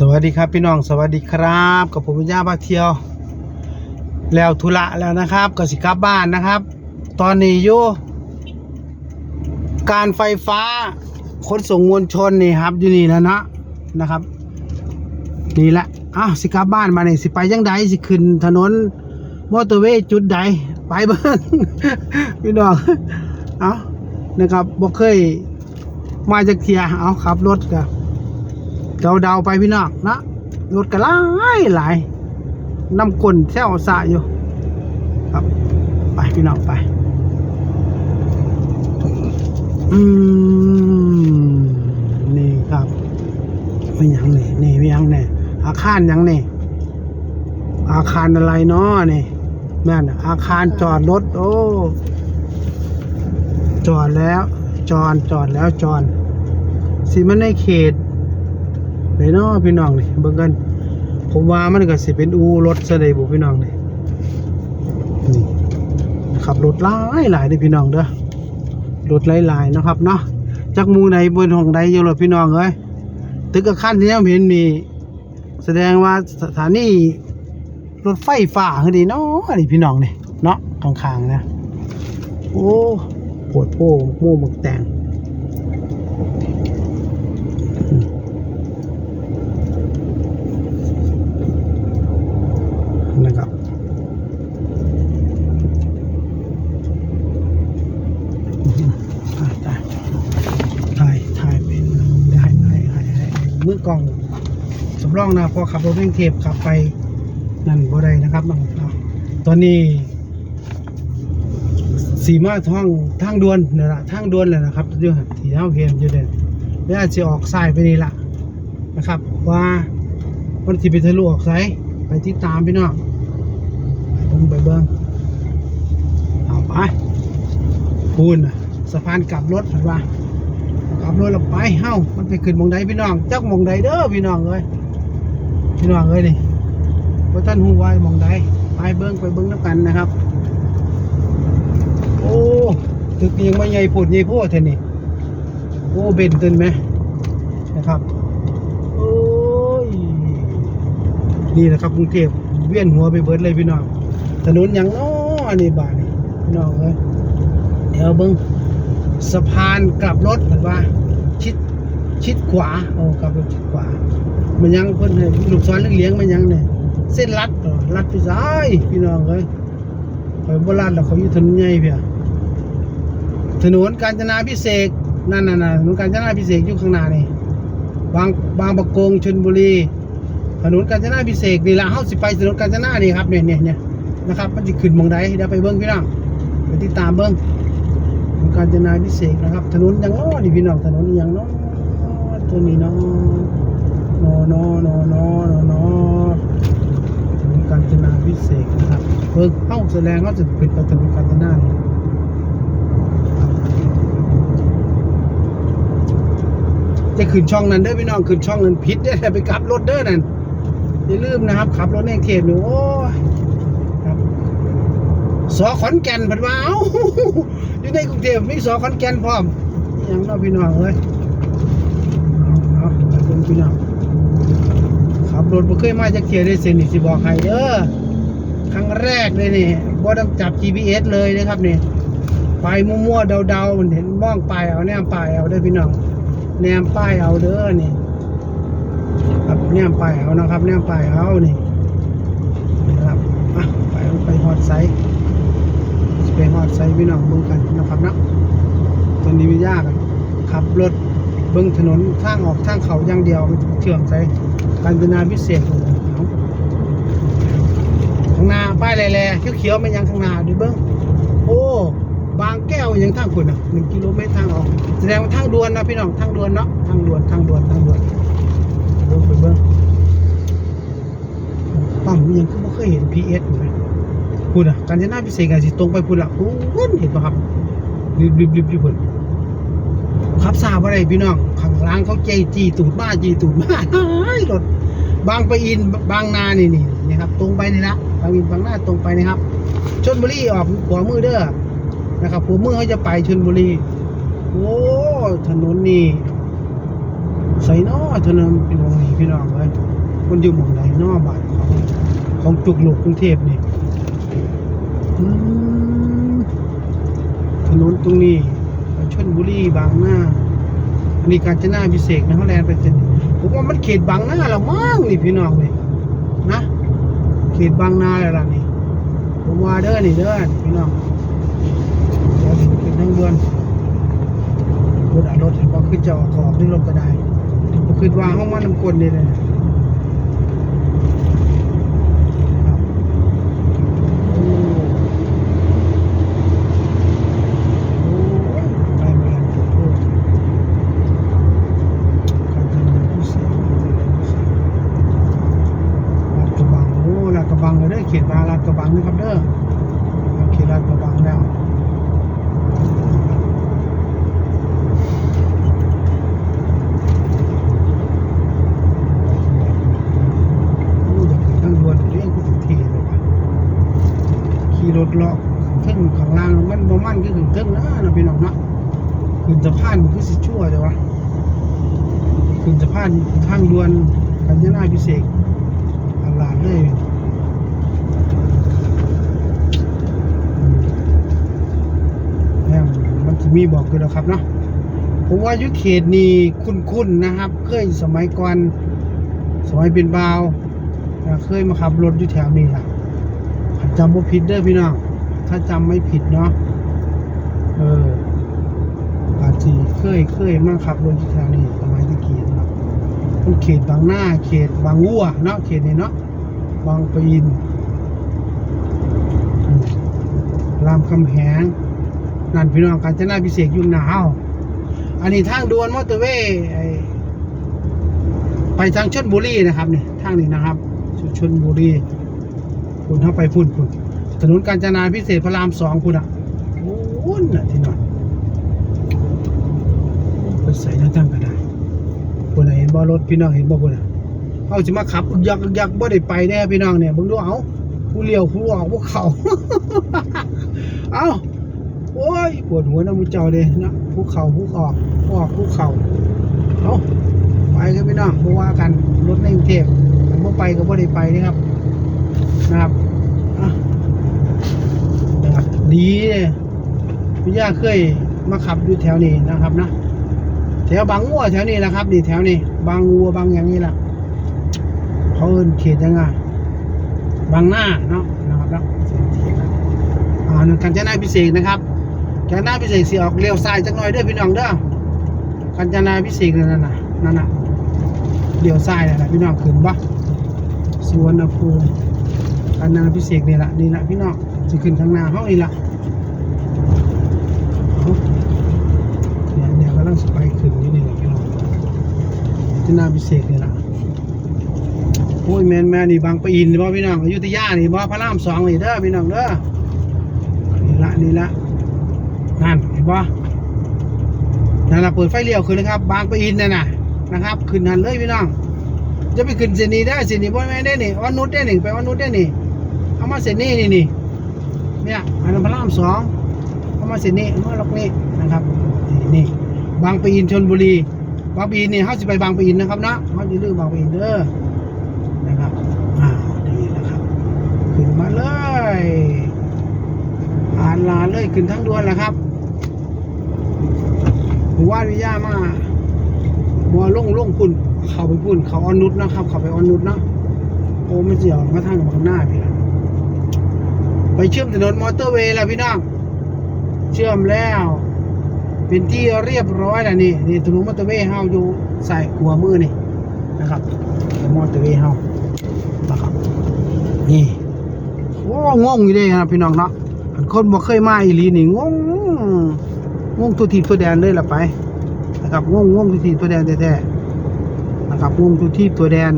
สวัสดีครับพี่น้องสวัสดีครับกับผมวิญญาพาเที่ยว แล้วธุระแล้วนะครับกสิกลับบ้านนะครับ ตอนนี้อยู่การไฟฟ้าขนส่งมวลชนนี่ครับอยู่นี่แล้วนะนะครับนี่แหละอ้าวสิกลับบ้านมาเนี่ยสิไปยังใดสิขึ้นถนนมอเตอร์เวย์จุดใดไปเบิ้งพี่น้องเอานะครับบ่เคยมาจากเทียเอาขับรถกับ เดาเดาๆไปพี่น้องนะรถกระไล่หลายน้ำกลนแซวสะอยู่ ครับ ไปพี่น้องไป อืมนี่ครับไม่ยังนี่นี่ไม่ยังเนี่ยอาคารยังนี่อาคารอะไรเนาะนี่แม่นน่ะอาคารจอดรถโอ้จอดแล้ว จอดจอดแล้วจอดสิมันในเขต เลยเนาะพี่น้องนี่เบิ่งกันผมว่ามันก็สิเป็นอูรถซะได้บ่พี่น้องนี่นี่ขับรถหลายหลายเด้พี่น้องเด้อรถหลายๆนะครับเนาะจักมูไหนบนห้องใดอยู่รถพี่น้องเอ้ยตึกอาคารที่ผมเห็นมีแสดงว่าสถานีรถไฟฟ้าคือดีเนาะนี่พี่น้องนี่เนาะข้างๆนะโอ้ปวดโพหมู่หมกแตง นะครับถ่ายถ่ายถ่ายถ่ายเป็นได้ให้ให้ให้มือกล้อง สำรองนะพอขับรถเร่งเทปขับไปนั่นบ่ได้นะครับน้องตอนนี้สีมาทางทางด่วนเนี่ยละทางด่วนเลยนะครับดี๋ยวที่เฮาเห็นอยู่เด่นแล้วอาจจะออกซ้ายไปนี่ละนะครับ ว่ามันสิไปทะลุออกไสายไปติดตามพี่น้องไปเบิ่งไปเบิ่งเอาไปพูนสะพานกลับรถเห็นปะกลับรถเราไปเฮ้ามันไปขึ้นมองใดพี่น้องจักมองใดเด้อพี่น้องเอ้ย พี่น้องเอ้ยนี่ว่าท่านหูไว้มองใดไปเบิ่งไปเบิ่งน้ำกันนะครับ โอ้ตึกยังไม่ใหญ่ผุดใหญ่โพดเท่านี่โอ้เบนตึนไหมนะครับโอ้ยนี่นะครับกรุงเทพเวียนหัวไปเบิดเลยพี่น้องถนนอย่างน้ออันนี้บ้านนี่พี่น้องเอ้ยเดี๋ยวเบิ้งสะพานกลับรถเห็นว่าชิดชิดขวาโอ้กลับรถชิดขวา มันยังเพิ่นให้ลูกศรเลี้ยงมันยังเนี่ยเส้นลัดรอลัดไปซ้ายพี่น้องเอ้ยคอยโบราณแล้วเขาอยู่ถนนใหญ่เพียถนนกาญจนาพิเศษนั่นน่ะนะถนนกาญจนาพิเศษอยู่ข้างหน้านี่บางบางประกงชลบุรีถนนกาญจนาพิเศษนี่ละเฮาสิไปถนนกาญจนานี่ครับเนี่ยเนี่ยเนี่ยนะครับมันจะขึ้นมองใดเดี๋ยวไปเบิ้งพี่น้องไปติดตามเบิ้งถนนกาญจนาพิเศษนะครับ ถนนยังน้อนี่พี่น้องถนนยังน้อตัวนี้น้อ นอนอนอนอนอนกาญจนาพิเศษนะครับเบิ้งเข้าแสดงเขาจะขึ้นไปถนนกาญจนาจะขึ้นช่องนั้นเด้อพี่น้องขึ้นช่องนั้นผิดเด้อไปกลับรถเด้อนั่นอย่าลืมนะครับขับรถในเขตหนูโอ้ยครับสอขอนแก่นผัดว่าเอ้าอยู่ในกรุงเทพมีสอขอนแก่นพร้อมยังเนาะพี่น้องเอ้ยเอาเอาไปเบิ่งพี่น้อง รถบ่เคยมาจากเทียได้เส้นนี่สิบอกให้เด้อครั้งแรกเลยนี่บ่ต้องจับ GPS เลยนะครับนี่ไปมั่วๆเดาๆเห็นมองไปเอาแนมไปเอาเด้อพี่น้องแนมป้ายเอาเด้อนี่ครับแนมไปายเอานะครับแนมไปายเอานี่นะครับอะไปไปฮอดไซส์ไปฮอดไซส์พี่น้องเบิ่งกันนะครับนะตอนนี้ไม่ยากอะขับรถเบิ่งถนนทางออกทางเขาอย่างเดียวเชื่อมไซส์ การจนาพิเศษเอาข้างหน้าป้ายแหล่ๆเขียวๆมันยังข้างหน้าดูเบิ่งโอ้บางแก้วยังทางคุณอะหนึ่งกิโลเมตรทางออกแสดงว่าทางด่วนนะพี่น้องทางด่วนเนาะทางด่วนทางด่วนทางด่วนเบิ่งไปเบิ่งปั๊มยังคือบ่เคยเห็น PS เลยพูดอะการจนาพิเศษกันสิตรงไปพูดละพูนเห็นปะครับริบริบริบอยู่พุ่นขับซาบ่ได้พี่น้องข้างล่างเขาใจจีตูดมาจีตูดมา ยรถบางปะอินบางนานี่นี่นี่ครับตรงไปนี่ละบางอินบางนาตรงไปนะครับชลบุรีออกขวามือเด้อนะครับขวามือเขาจะไปชลบุรีโอ้ถนนนี่ใส่นอเท่านั้นพี่น้องนี่พี่น้องเลยมันอยู่หม่องใดนอบ้านเขาของจุกหลูกกรุงเทพนี่ถนนตรงนี้ชนบุรีบางหน้าอันนี้กาญจนาพิเศษนะเขาแลนไปเส้น ผมว่ามันเขตบางหน้าละมั้งนี่พี่น้องนี่นะเขตบางนาแล้วล่ะนี่ผมว่าเด้อนี่เด้อพี่น้องเดี๋ยวสิขึ้นทางด่วนรถอารถพอขึ้นจะออกขอบนี่รถก็ได้บ่ขึ้นว่าห้องมันน้ำกลนนี่เลยครับโอ้โอ้ยไปเมืองโอ้โห การทำงานพิเศษลาดกระบังโอ้ลาดกระบัง เลยเด้อเขตมาลาดกระบังนะครับเด้อเขตลาดกระบังแล้วโอ้อยากขึ้นทางด่วนเรียกทุกทีเลยขี่รถเลาะขึ้นข้างล่างมันบ่มันก็ขึ้นเทิงนะนะพี่น้องนะขึ้นสะพานมันคือสิชั่วแต่ว่าขึ้นสะพานทางด่วนกัญญนาพิเศษกอันลาดเลยอืมแล้วมันจะมีบอกกั นแล้วครับเนาะผมว่ายุเขตนี้คุ้นๆนะครับ เคยสมัยก่อนสมัยเป็นบาวเคยมาขับรถอยู่แถวนี้ล่ะจำว่าผิดเด้อพี่น้องถ้าจำไม่ผิดเนาะเอออาจจะเคยเคยมาขับรถอยู่แถวนี้สมัยตะกี้นะครับมันเขตบางหน้าเขตบางวัวเนาะเขตนี้เนาะบางปะอินรามคำแหง นั่นพี่น้องกาญจนาพิเศษยุ่งหนาวอันนี้ทางด่วนมอเตอร์เวย์ไปทางชนบุรีนะครับนี่ทางนี้นะครับชชนบุรีคุณเข้าไปพุ่นพุ่นถนนกาญจนาพิเศษพระรามสองคุณอะโอ้นน่ะที่นอนไปใส่หน้าตั้งก็ได้คนน่ะเห็นบ่รถพี่น้องเห็นบ่คนน่ะเอาสิมาขับอึกยักอึกยักบ่ได้ไปแน่พี่น้องเนี่ยบิ่งดูเอาผู้เลี้ยวผู้ออกผู้เขาเอา โอ้ยปวดหัวนะมูเจ้าเด้นะผู้เขาผู้ออกผู้ออกผู้เขาเอาไปกันพี่น้องบ่ว่ากันรถในกรุงเทพถ้าบ่ไปก็บ่ได้ไปนะครับ นะครับนะครับดีเลยพี่ย่าเคยมาขับอยู่แถวนี้นะครับนะแถวบางวัวแถวนี้แหละครับนี่แถวนี้บางวัวบางอย่างนี้แหละเขาเอินเขตยังไงบางหน้าเนาะนะครับแล้วเนเขตนะอ่านกันจนาพิเศษนะครับ กันนาพิเศษสีออกเลี้ยวซ้ายจักหน่อยเด้อพี่น้องเด้อกันจนาพิเศษนั่นน่ะนั่นน่ะเลี้ยวซ้ายนั่นแหละพี่น้องขึ้นบ่สวนภูมิกันจนาพิเศษนี่แหละนี่แหละพี่น้องจะขึ้นข้างหน้าห้องนี่แหละเนี่ยเนี่ยกำลังสไปขึ้นอยู่นี่แหละพี่น้องที่นาพิเศษนี่แหละโอ้ยแมนแมนนี่บางปะอินนี่บ่พี่น้องอยุธยานี่บ่พระรามสองนี่เด้อพี่น้องเด้อนี่ละนี่ละ นั่นเห็นบ่นั่นละเปิดไฟเลี้ยวขึ้นเลยครับ บางปะอินนั่นน่ะนะครับ ขึ้นหันเลยพี่น้อง จะไปขึ้นเส้นนี้ได้เส้นนี้บ่แม่ได้นี่วันนุชได้นี่ไปวันนุชได้นี่เอามาเส้นนี้นี่นี่เนี่ยอันนั้นพระรามสองเข้ามาเส้นนี้เมื่อล็อกนี้นะครับนี่นี่บางปะอินชนบุรี บางปะอินนี่เขาจะไปบางปะอินนะครับนะเขาจะลืมบางปะอินเด้อนะครับอ่าดีนะครับขึ้นมาเลยอ่านลาเลยขึ้นทั้งด่วนแหละครับ หมู่ว่านวิทยามาบัวลงลงพุ่น เขาไปพุ่น เขาออนนุชนะครับ เขาไปออนนุชเนาะโอ้ไม่เจียวมาทางบางหน้าพี่นะไปเชื่อมถนนมอเตอร์เวย์แล้วพี่น้องเชื่อมแล้ว เป็นที่เรียบร้อยแล้วนี่นี่ถนนมอเตอร์เวย์เฮาอยู่ใส่หัวมือนี่นะครับมอเตอร์เวย์เฮานะครับ นี่โอ้งงอยู่เด้ครับพี่น้องเนาะคนบ่เคยมาอีหลีนี่งง ง่วงตัวทีตัวแดนเลยละไปนะครับง่วงง่วงตัวทีตัวแดนแท้ๆนะครับง่วงตัวทีตัวแดน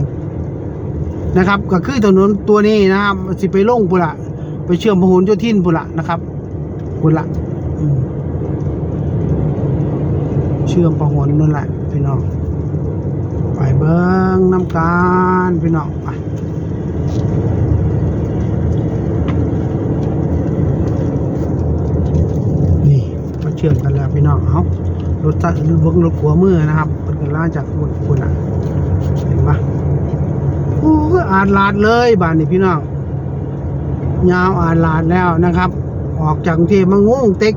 นะครับ ก็คือถนนตัวนี้นะครับสิไปลงพุ่นละไปเชื่อมพหลโยธินพุ่นละนะครับคุณละเชื่อมประหนนั่นแหละพี่น้องไปเบิ้งน้ำการพี่น้องไปนี่มาเชื่อมกันแล้ว พี่น้องเอารถจักรรถรถขัวมือนะครับรถกันล่าจากคุณคุณอะเห็นปะโอ้ยอาดลาดเลยบ้านนี้พี่น้องยาวอาดลาดแล้วนะครับ ออกจากกรุงเทพมางงเต็ก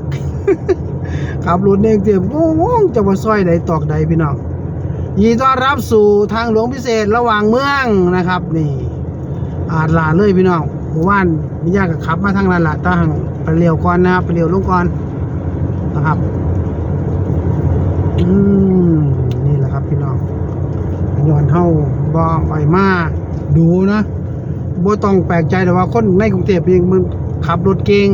ขับรถเองเต็มงงงจะมาซอยใดตอกใดพี่น้องยินดีต้อนรับสู่ทางหลวงพิเศษระหว่างเมืองนะครับ นี่ อาดลาดเลยพี่น้องหมู่บ้านมีญากับขับมาทางนั้นละตั้งไปเลียวก่อนนะครับไปเลียวลงก่อนนะครับ นี่แหละครับพี่น้องย้อนเฮาบ่ไปมาดูนะบ่ต้องแปลกใจแต่ว่าคนในกรุงเทพเองมันขับรถเก่ง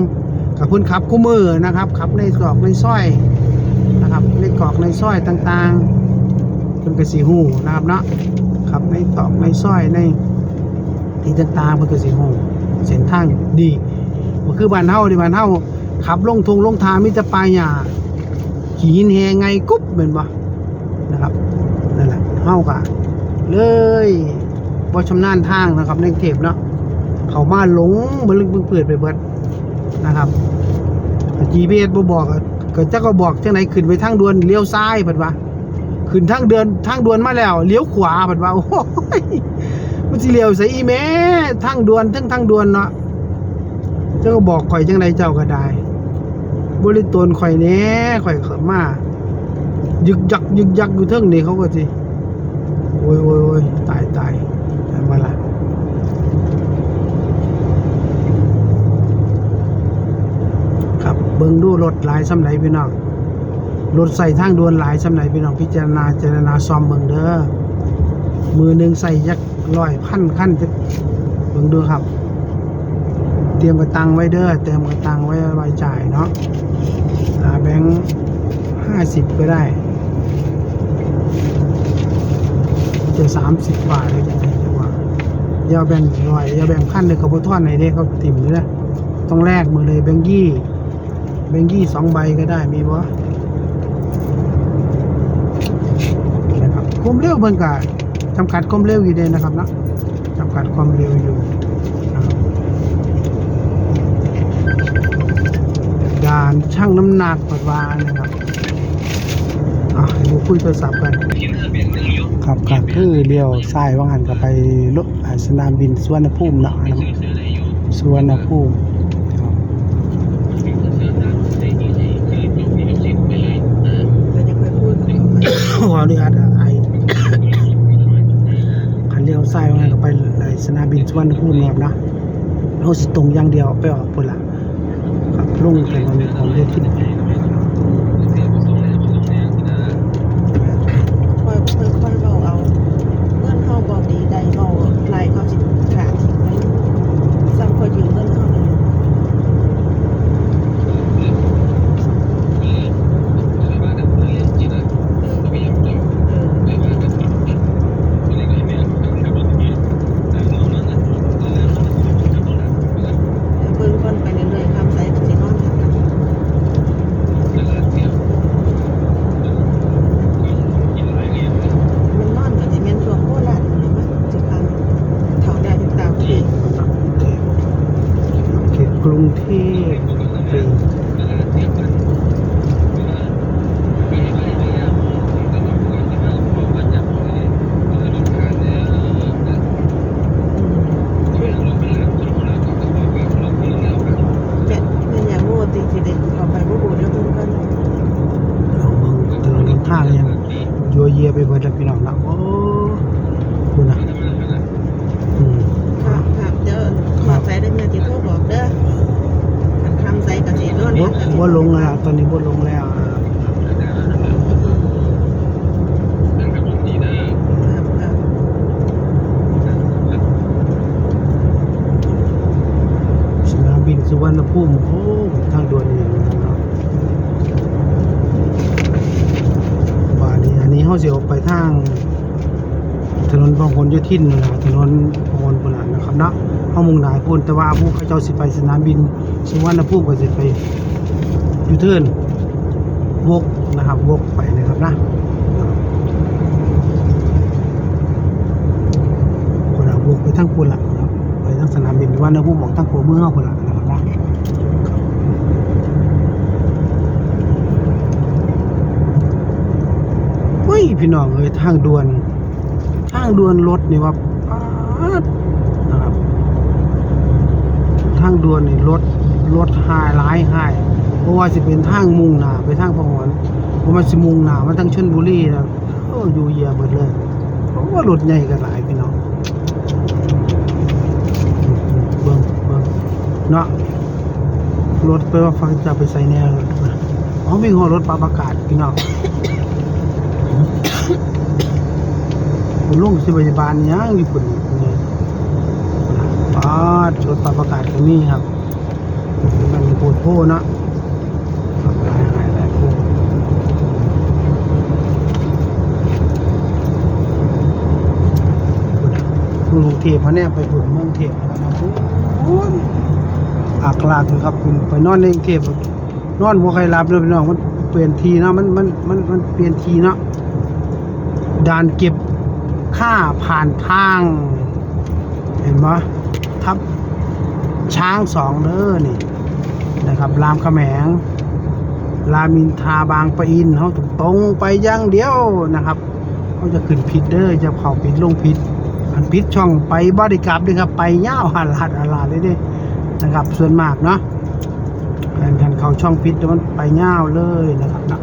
กับเพิ่นขับคู่มือนะครับขับในตรอกในซอยนะครับในกรอกในซอยต่างๆเพิ่นก็สิฮู้นะครับเนาะขับในตอกในซอยในที่ต่างๆเพิ่นก็สิฮู้เส้นทางดีบ่คือบ้านเฮาที่บ้านเฮาขับลงทงลงทางมีแต่ป่าหญ้า ขี่หินแหไงกุ๊บเป็นบ่นะครับนั่นแหละเฮากะเลยบ่ชำนาญทางนะครับในกรุงเทพเนาะเขามาหลงมันลึกเพิ่งเปิดไปเบิดนะครับ GPS บ่บอกอะก็จะก็บอกจังไหนขึ้นไปทางด่วนเลี้ยวซ้ายเพิ่นว่าขึ้นทางเดินทางด่วนมาแล้วเลี้ยวขวาเพิ่นว่าโอ้ยมันสิเลี้ยวใส่อีแม่ทางด่วนทั้งทางด่วนเนาะเจ้าก็บอกข่อยจังไดเจ้าก็ได้ บริตนข่อยแน่ข่อยเขมมายึกยักยึกยักอยู่เทิงนี่เขาก็สิโอ้ยโอ้ยโอ้ยตายตายตายมาละครับเบิ่งดูรถหลายสำไหนพี่น้องรถใส่ทางด่วนหลายสำไหนพี่น้องพิจารณาเจารณาซ่อมเบิ่งเด้อมือหนึ่งใส่ยักร้อยพันขั้นจะเบิ่งดูครับ เตรียมกระตังไว้เด้อเตรียมกระตังไว้ไว้จ่ายเนาะ หาแบงค์ห้าสิบก็ได้จะสามสิบบาทเลยจะได้จะว่ายาแบ่งร้อยยาแบ่งพันเลยเขาบทอนไหนเด้เขาติ่มเลยนะต้องแลกมือเลยแบงค์ยี่แบงค์ยี่สองใบก็ได้มีบ่นะครับความเร็วเบิ่งกะจำกัดความเร็วอยู่เด้นะครับนะจำกัดความเร็วอยู่นะครับ ด่าน ช่างน้ำหนักปัดวานะครับอะให้ดูคุยโทรศัพท์กันครับก็คือเลี้ยวซ้ายว่างหันก็ไปรถอ่าสนามบินสุวรรณภูมิเนาะอันนั้นสุวรรณภูมิครับเราจะไปพูดขออนุญาตไอคันเลี้ยวซ้ายว่างหันก็ไปไอ้สนามบินสุวรรณภูมินะครับนะเอาสิตรงอย่างเดียวไปออกพุ่นละ ครับลงถนนของเรือขึ้น คอยคอยคอยเบาเอาเงินเข้าบอดีใดเบาไหลเขาสิขาดทิ้งไปซ้ำคอยยืมเงินเข้าเลยเออเบิ่งคนไปเรื่อยๆคำใส่ก็สินอนทับกันมันนอนก็สิแม่นช่วงโคราชนี่มั้งสิพังเฒ่าได้ถึงตาพอดี เขตกรุงเทพปี แม่แม่นอย่างโง่ติสิเด็กเข้าไปบ่ฮู้เรื่องเพิ่นก่อน เราเบิ่งถนนหนทางยังยัวเยียไปเบิดแล้วพี่น้องนะโอ้คุณนะอืม ครับครับเดี๋ยวขอใจได้แม่สิโทรบอกเด้อคันคำใส่ก็สินอน บ่ ทับกัน บ่ลงแล้วต อนนี้บ่ลงแล้วอ่าครับครับสนามบินสุวรรณภูมิโอ้ทางด่วนนี่เนาะบานี้อันนี้เฮาสิออกไปทาง ถนนพหลโยธินนั่นล่ะถนนพหลพุ่นน่ะนะครับเนาะเฮามุ่งหนาพุ่นแต่ว่าผู้เขาเจ้าสิไปสนามบินสุวรรณภูมิก็สิไป ยูเทิร์นวกนะครับวกไปนะครับนะคนละวกไปทางพุ่นละนะครับไปทางสนามบินสุวรรณภูมิอกทางหัวเมืองเฮาพุ่นละนะครับนะเฮ้ยพี่น้องเอ้ยทางด่วนทางด่วนรถนี่ว่านะครับทางด่วนนี่รถรถหายหลายหาย ราะว่าสิเป็นทางมุ่งหนาไปทางพหลเพราะมันสิมุ่งหนามาทางชลบุรีนะโอ้อยู่เหยียบหมดเลยเพราะว่ารถใหญ่ก็หลายพี่น้องเบิ่งเบิ่งเนาะรถไปว่าฟังจะไปใส่แนวนะอ๋อมีหัวรถปรับอากาศพี่น้องคุณลุงสิพยาบาลยังอยู่คนนี่ป้าดรถปรับอากาศตรงนี้ครับมันมีโพดโพเนาะครับหลายหลายหลายโพด เมืองกรุงเทพพะเนี่ยไปบุญเมืองเทพนะครับโอ้ยอักลากเลยครับคุณไปนอนในเทพนอนบ่ใครรับเลยพี่น้องมันเปลี่ยนทีนะมันมันมันมันเปลี่ยนทีเนาะด่านเก็บค่าผ่านทาง เห็นไหมทับช้างสองเด้อนี่นะครับรามคำแหงรามินทาบางปะอินเขาตรงตรงไปย่างเดียวนะครับเขาจะขึ้นผิดเด้อจะเข้าผิดลงผิด อันผิดช่องไปบริกลับด้วยครับไปเง่าวหันหัดอาลาเลยเด้นะครับส่วนมากเนาะอันทันเขาช่องผิดแล้วมันไปเง่าวเลยนะครับนะ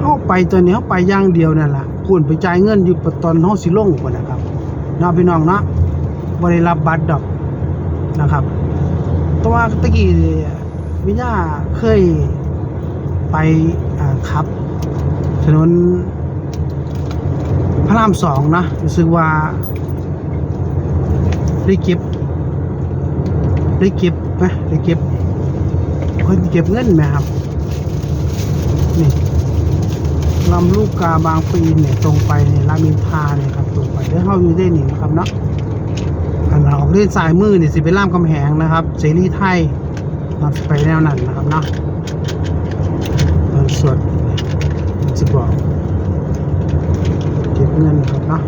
เข้าไปตัวนี้เข้าไปย่างเดียวนั่นแหละคุณไปจ่ายเงินอยู่ปตอนห้องสิลงก่อนนะครับเนาพี่น้องเนาะบริรับบัตรดอกนะครับตัวตะกี้วิญญาเคยไปขับถนน รามสองนะรู้สึกว่าได้เก็บได้เก็บไหมได้เก็บเพิ่นเก็บเงินไหมครับ นี่ลำลูกกาบางปีนเนี่ยตรงไปเนี่ยรามินทาเนี่ยครับตรงไปได้เข้าอยู่ได้หนินะครับเนาะอันเราออกเล่นสายมือเนี่ยสิเป็นล่ามคำแหงนะครับเสรีไทยครับไปแนวนั้นนะครับเนาะตอนสวดสิบอก เก็บเงินครับเนาะ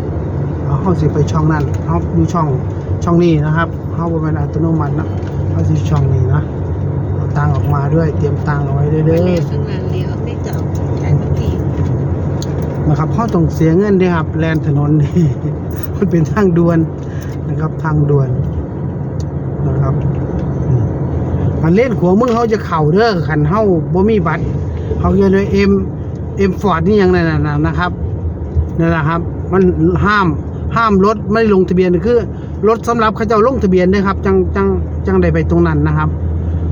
เอาเข้าสิไปช่องนั้นเอาอยู่ช่องช่องนี้นะครับเข้าเป็นอัตโนมัตินะเข้าสิช่องนี้นะเอาตังค์ออกมาด้วยเตรียมตังค์เอาไว้เด้อไม่เด้ได้อข้างหน้าเลี้ยวไม่จะเอาแขนทีนะครับเขาต้องเสียเงินด้วยครับแลนถนนนี่มันเป็นทางด่วนนะครับทางด่วนนะครับอืมอันเล่นขัวามือเขาจะเข่าเด้อขันเฮาบ่มีบัตรเขาจะเลยเอ็มเอ็มฟอร์ดนี่ยังนั่นน่ะนะครับ นั่นแหละครับ มันห้ามห้ามรถไม่ลงทะเบียนคือรถสำหรับเขาเจ้าลงทะเบียนด้วยครับ จังจังจังได้ไปตรงนั้นนะครับ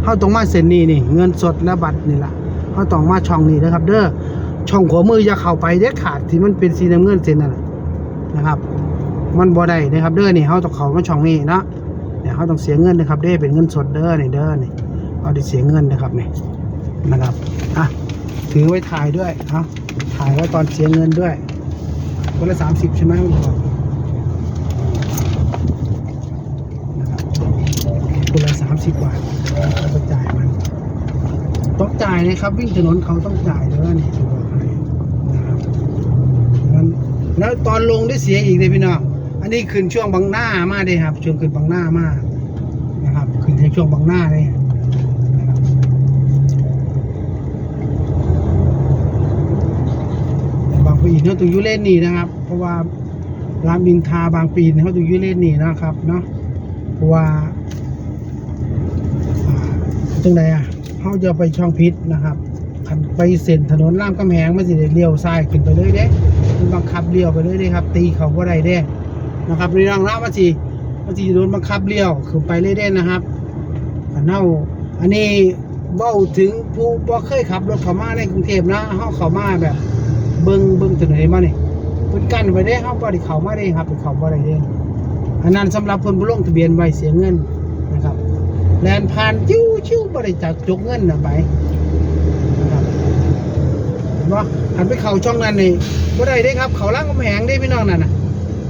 เข้าต้องมาเซ็นนี่นี่เงินสดและบัตรนี่แหละเข้าต้องมาช่องนี้นะครับ เด้อช่องขวามืออย่าเข้าไปเด็ดขาดที่มันเป็นสีน้ำเงินเส้นนั่นนะครับ มันบ่ได้นะครับ เด้อนี่เฮาต้องเข้ามาช่องนี้นะเนี่ยเฮาต้องเสียเงินนะครับเด้อเป็นเงินสดเด้อนี่เด้อนี่เอาด้เสียเงินนะครับนี่นะครับอะถือไว้ถ่ายด้วยเอาถ่ายไว้ตอนเสียเงินด้วย คนละสามสิบใช่ไหมคุณบอกนะครับคนละสามสิบบาทแล้วก็จ่ายมันต้องจ่ายนะครับ วิ่งถนนเขาต้องจ่ายด้วยนี่จะบอกให้นะครับงั้นแล้วตอนลงได้เสียอีกเลยพี่น้องอันนี้ขึ้นช่วงบางหน้ามากเลยครับ ช่วงขึ้นบางหน้ามากนะครับขึ้นในช่วงบางหน้าเลยนะครับแต่บาง ปีเขาต้องยุเล่นนี่นะครับ เพราะว่ารามอินทาบางปีเขาต้องยุเล่นนี่นะครับเนาะเพราะว่าจังใดอะเขาจะไปช่องพิษนะครับคันไปเส้นถนนรามกำแหงมันสิได้เลี้ยวซ้ายขึ้นไปเลยเด้มันบังคับเลี้ยวไปเลยเด้ครับ ตีเขาบ่ได้เด้นะครับในรางรามมันสิมันสิโดนบังคับเลี้ยวขึ้นไปเลยเด้นะครับอันเน่าอันนี้เบ้าถึงผู้บ่เคยขับรถเข้ามาในกรุงเทพนะเฮาเข้ามาแบบ เบิ่งเบิ่งถนนมานี่เพิ่นกั้นไว้เด้เฮาบ่ได้เข้ามาได้ครับไปเข้าบ่ได้เด้อันนั้นสำหรับเพิ่นบ่ลงทะเบียนไว้เสียเงินนะครับแลนผ่านจิ้วจิ้วบริจาคจกเงินนะไปนะครับเห็นว่าหันไปเข่าช่องนั้นนี่บ่ได้เด้ครับ เขาล่างกำแหงได้พี่น้องนั่นน่ะ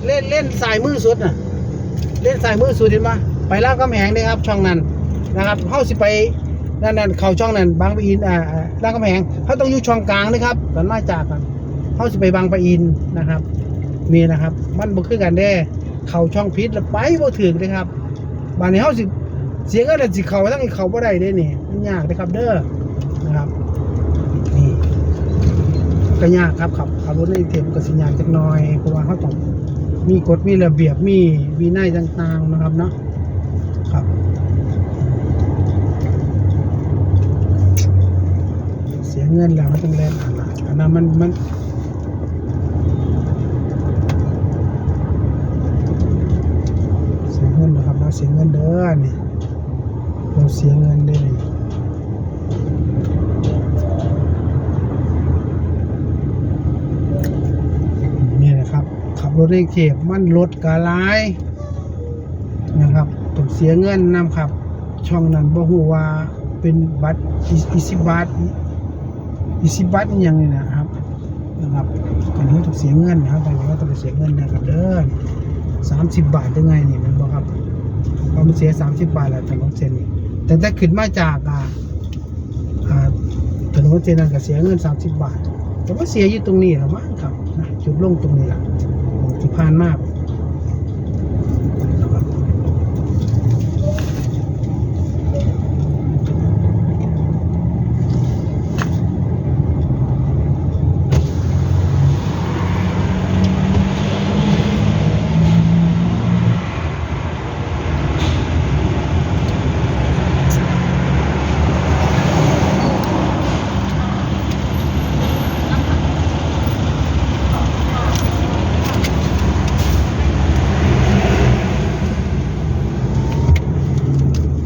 เล่นเล่นสายมือสุดน่ะ เล่นสายมือสุดเห็นปะไปล่างกำแหงได้ครับช่องนั้นนะครับเฮาสิไปนั่นนั่นเข่าช่องนั้นบางปะอินอ่าอ่าล่างกำแหงเขาต้องอยู่ช่องกลางนะครับกันมาจากกัน เฮาสิไปบางปะอินนะครับนี่นะครับ มันบ่คือกันแด้เข่าช่องพิษแล้วไปบ่ถึงเลยครับบานนี้เฮาสิเสียงอะไรสิเขาทั้งอีเขาบ่ได้เด้นี่มันยากนะครับเด้อนะครับนี่ก็ยากครับขับขับรถในเทมก็สิยากจักหน่อยเพราะว่าเขาต้องมีกฎมีระเบียบมีวินัยต่างๆนะครับเนาะครับเสียเงินแล้วเขาต้องแลนอ่านละอันนั้นมันมัน เสียเงินเด้อนี่เราเสียเงินได้เลยนี่นะครับ ขับรถในเขตมันรถกะลายนะครับต้องเสียเงินนำครับ ช่องนั้นบ่ฮู้ว่าเป็นบัตรอีสิบบาทอีสิบบาทยังนี่นะครับนะครับกันเขาต้องเสียเงินนะครับตอนนี้ก็ต้องเสียเงินนะครับเด้อสามสิบบาทยังไงนี่มันบ่ครับ พอมันเสียสามสิบบาทแล้วถนนเส้นนี้แต่ถ้าขึ้นมาจากอ่าอ่าถนนเส้นนั้นก็เสียเงินสามสิบบาท แต่ว่าเสียอยู่ตรงนี้แหละมั้งครับจุดลงตรงนี้แหละที่ผ่านมากนะครับ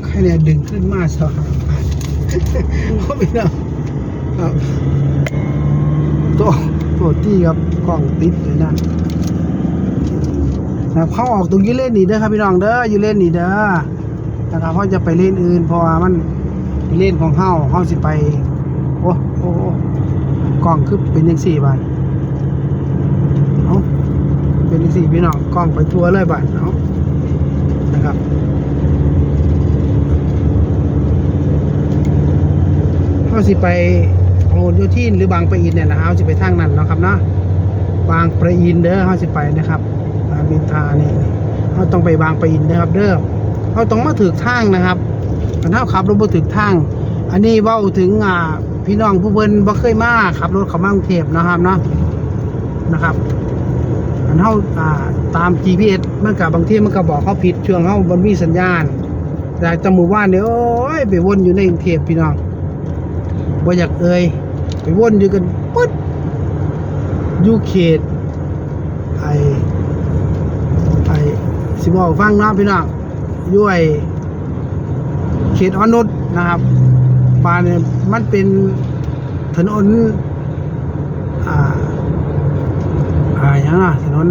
แค่เนี่ยดึง ขึ้นมาสหบาทเพราะพี่น้องครับตัวตัวที่ครับกล้องติดเลยนะนะครับเข้าออกตรงยี่เล่นนี่เด้อครับพี่น้องเด้ออยู่เล่นนี่เด้อนะครับเขาจะไปเล่นอื่นเพราะว่ามันเป็นเล่นของเฮาเฮาสิไปโอ้โอ้โอ้กล้องคือเป็นยังสี่บาทเอาเป็นยังสี่พี่น้องกล้องไปทัวร์เลยบาทเอานะครับ เขา สิไปพหลโยธินหรือบางปะอินเนี่ยนะเขาสิไปทางนั้นเนาะครับเนาะบางปะอินเด้อเขาสิไปนะครับรามอินทานี่เขาต้องไปบางปะอินนะครับ เด้อเขาต้องมาถึกทางนะครับกันเท่าขับรถบ่ถึกทาง อันนี้เว้าถึงอ่าพี่น้องผู้เพิ่นบ่เคยมาขับรถเข้ามากรุงเทพนะครับเนาะนะครับอันเฮาอ่าตาม GPS มันก็บางทีมันก็บอกเขาผิดช่วงเฮาบ่มีสัญญาณแต่แตหมู่บ้านเนี่ยโอ้ยไปวนอยู่ในกรุงเทพพี่น้อง บ่อยากเอ่ยไปวนอยู่กันปึ๊ดอยู่เขตไอไอสิบอกฟังนาะพี่น้องอยู่ไอเขตอนุษนะครับบ้านเนี่ยมันเป็นถนนอ่าอ่าอย่างนะถนน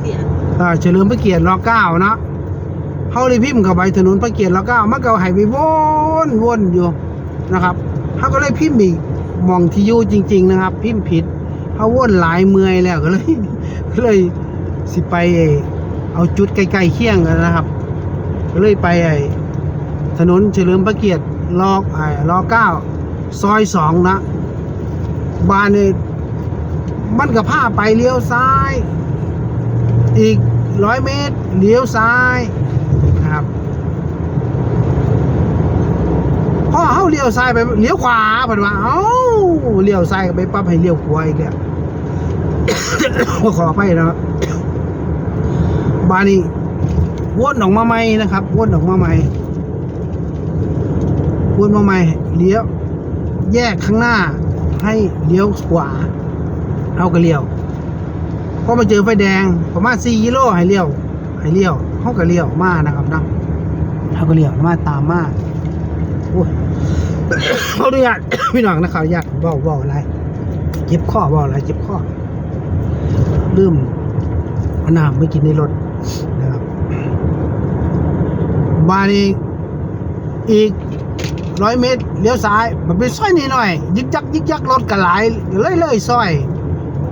เสียอ่าเฉลิมพระเกียรติรอเก้านะเขาเลยพิมพ์เข้าไปถนนพระเกียรติรอเก้ามันก็ให้ไปวนวนอยู่นะครับ เขาก็เลยพิมพ์อีกมองที่อยู่จริง ๆ นะครับ พิมพ์ผิดเขาวนหลายเมื่อยแล้วก็เลยก็เลยสิไปไอ้เอาจุดใกล้ๆเคียงกันนะครับ ก็เลยไปไอ้ถนนเฉลิมพระเกียรติรอไอ้รอเก้าซอยสองนะบ้านเนี่มันก็พาไปเลี้ยวซ้าย อีกร้อยเมตรเลี้ยวซ้ายนะครับพอ เขาเลี้ยวซ้ายไปเลี้ยวขวาผันว่าเอ้าเลี้ยวซ้ายไปปั๊บให้เลี้ยวขวาอีกแล้วขอไปนะครับบานี้วนออกมาใหม่นะครับวนออกมาใหม่วนมาใหม่เลี้ยว แยกข้างหน้า ให้เลี้ยวขวาเอาก็เลี้ยวพอมาเจอไฟแดงประมาณ4กิโลให้เลี้ยวให้เลี้ยวเขาก็เลี้ยวมานะครับนะเขาก็เลี้ยวมาตามมาโอ้ย เขาดูยากพี่น้องนะเขาอยากบอกบอกอะไรเจ็บข้อบอกอะไรเจ็บข้อดื่มอาน้ำไม่กินในรถนะครับบานี้อีกร้อยเมตรเลี้ยวซ้ายมันเป็นซอยนิดหน่อย ยึกยักยึกยักรถกระหลายเลยเลยซอย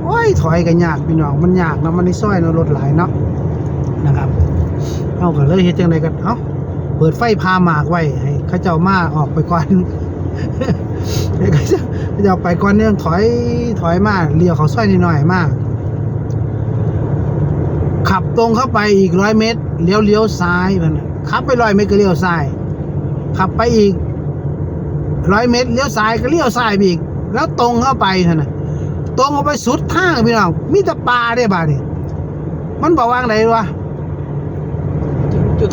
โอ้ยถอยกันยากพี่น้องมันยากเนาะมันในซอยเนาะรถหลายเนาะนะครับเอาก็เลยเฮ็ดจังไดกันเอ้าเปิดไฟพาหมากไว้ให้เขาเจ้ามาออกไปก่อน เดี๋ยวจ้าเขาเจ้าไปก่อนเนี่ยถอยถอยมากเลี้ยวเขาซอยนิดหน่อยมาก ขับตรงเข้าไปอีกร้อยเมตรเลี้ยวเลี้ยวซ้ายมันน่ะขับไปร้อยเมตรก็เลี้ยวซ้าย ขับไปอีกร้อยเมตรเลี้ยวซ้ายก็เลี้ยวซ้ายอีก แล้วตรงเข้าไปท่านั้นตรงออกไปสุดทางพี่น้องมีแต่ป่าได้บานี่มันบอกว่าไงวะ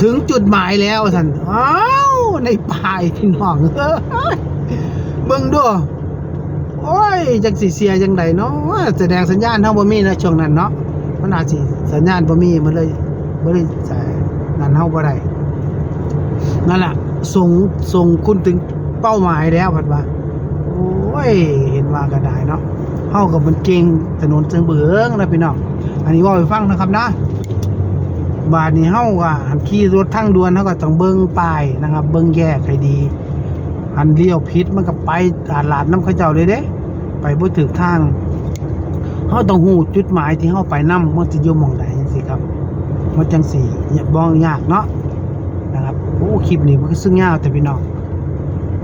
ถึงจุดหมายแล้วท่านอ้าวในป่าอีกพี่น้องเอ้ย เบิ่งดูโอ้ยจังสิเสียจังไดเนาะแสดงสัญญาณเฮาบ่มีนะช่วงนั้นเนาะมันอาจสิสัญญาณบ่มีมันเลยบ่ได้ใส่นั่นเฮาบ่ได้นั่นล่ะส่งส่งคุณถึงเป้าหมายแล้วพัดว่าโอ้ยเห็นว่าก็ได้เนาะเฮากับมันเก่งถนนเชิงเบืองนะพี่น้องอันนี้ว่าให้ฟังนะครับนะบาดนี้เฮาก็หันขี่รถทางด่วนเฮาก็ต้องเบิ่งป้ายนะครับ เบิ่งแยกให้ดี อันเลี้ยวผิดมันก็ไปตลาดน้ำเขาเจ้าเลยเด้ไปบ่ถึกทางเฮาต้องฮู้จุดหมายที่เฮาไปนำมันสิอยู่มองใดจังซี่ครับมันจังสิอย่าบ่ยากเนาะนะครับโอ้คลิปนี้มันก็ซึ่งยาวแต่พี่น้อง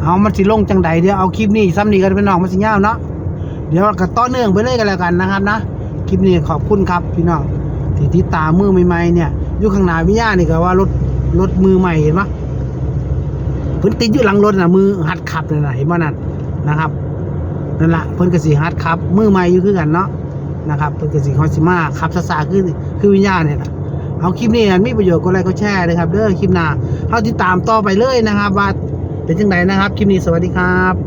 เอามันสิลงจังใดเดี๋ยวเอาคลิปนี้ซ้ำนี้กันพี่น้องมันสิยาวเนาะเดี๋ยวก็ต่อเนื่องไปเลยกันแล้วกันนะครับนะคลิปนี้ขอบคุณครับพี่น้องที่ติดตามมือใหม่ๆเนี่ยอยู่ข้างหน้าวิญญาณนี่ก็ว่ารถรถมือใหม่เห็นปะ พิ่นติดอยู่หลังรถนะมือหัดขับเลยน่ะเห็นบ่นั่นนะครับนั่นละเพิ่นก็สิหัดขับมือใหม่อยู่คือกันเนาะนะครับเพิ่นก็สิฮอดสิมาขับซ่าคือคือวิญญาณเนี่ยนะเอาคลิปนี้อันมีประโยชน์ก็ไลค์ก็แชร์เลยครับเด้อคลิปหน้าเท่าที่ตามต่อไปเลยนะครับ ว่าเป็นจังไดนะครับ คลิปนี้สวัสดีครับ